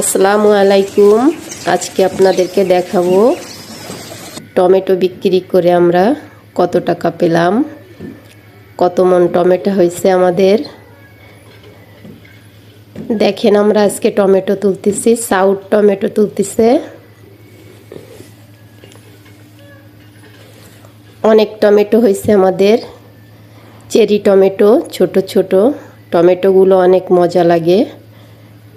আসসালামু আলাইকুম। আজকে আপনাদেরকে দেখাবো টমেটো বিক্রি করে আমরা কত টাকা পেলাম। কত মন টমেটো হয়েছে আমাদের। দেখেন আমরা আজকে টমেটো তুলতেছি, সাউথ টমেটো তুলতেছে। অনেক টমেটো হয়েছে আমাদের। চেরি টমেটো, ছোট ছোট। টমেটোগুলো অনেক মজা লাগে।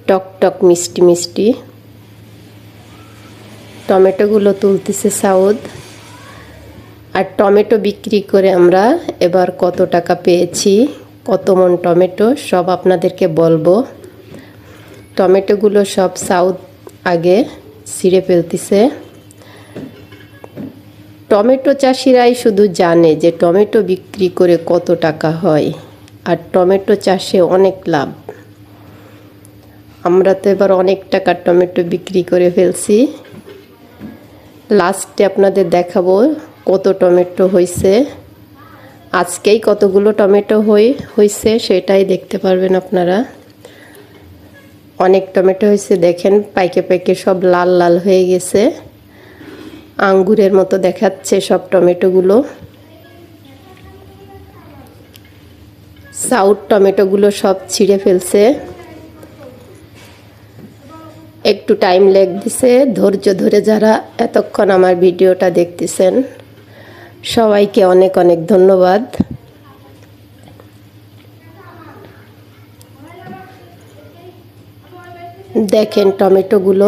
টক টক মিষ্টি মিষ্টি। টমেটোগুলো তুলতেছে সাউদ। আর টমেটো বিক্রি করে আমরা এবার কত টাকা পেয়েছি, কত মন টমেটো, সব আপনাদেরকে বলব। টমেটোগুলো সব সাউথ আগে ছিঁড়ে ফেলতেছে। টমেটো চাষিরাই শুধু জানে যে টমেটো বিক্রি করে কত টাকা হয়, আর টমেটো চাষে অনেক লাভ। আমরা তো এবার অনেক টাকার টমেটো বিক্রি করে ফেলছি। লাস্টে আপনাদের দেখাবো কত টমেটো হয়েছে আজকেই কতগুলো টমেটো হয়ে হয়েছে সেটাই দেখতে পারবেন আপনারা। অনেক টমেটো হয়েছে দেখেন পাইকে পাইকে সব লাল লাল হয়ে গেছে। আঙ্গুরের মতো দেখাচ্ছে সব টমেটোগুলো। সাউথ টমেটোগুলো সব ছিঁড়ে ফেলছে। একটু টাইম লেগ দিছে। ধৈর্য ধরে যারা এতক্ষণ আমার ভিডিওটা দেখতেছেন, সবাইকে অনেক অনেক ধন্যবাদ। দেখেন টমেটোগুলো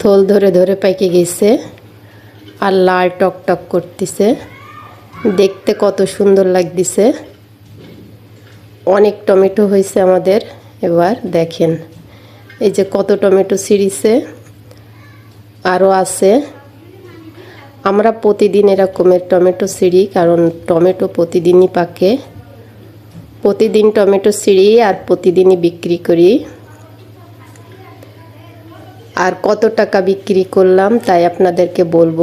থল ধরে ধরে পাইকে গেছে আর লাল টক টক করতেছে। দেখতে কত সুন্দর লাগতেছে। অনেক টমেটো হয়েছে আমাদের। এবার দেখেন। এই যে কত টমেটো সিরিছে আরও আছে। আমরা প্রতিদিন এরকমের টমেটো সিঁড়ি কারণ টমেটো প্রতিদিনই পাকে। প্রতিদিন টমেটো সিঁড়ি আর প্রতিদিনই বিক্রি করি। আর কত টাকা বিক্রি করলাম তাই আপনাদেরকে বলব।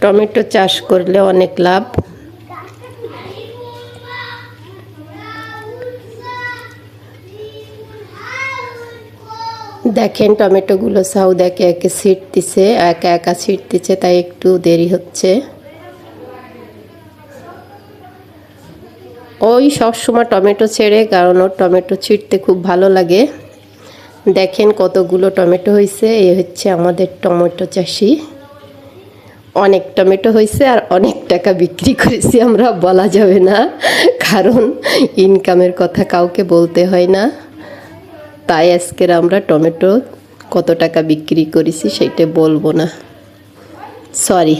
টমেটো চাষ করলে অনেক লাভ। দেখেন টমেটোগুলো সাউদ একে একে ছিটতেছে একা একা ছিটতেছে তাই একটু দেরি হচ্ছে। ওই সবসময় টমেটো ছেড়ে, কারণ ওর টমেটো ছিটতে খুব ভালো লাগে। দেখেন কতগুলো টমেটো হয়েছে এ হচ্ছে আমাদের টমেটো চাষি। অনেক টমেটো হয়েছে আর অনেক টাকা বিক্রি করেছি আমরা, বলা যাবে না। কারণ ইনকামের কথা কাউকে বলতে হয় না। তাই আজকের আমরা টমেটো কত টাকা বিক্রি করেছি সেইটা বলব না। সরি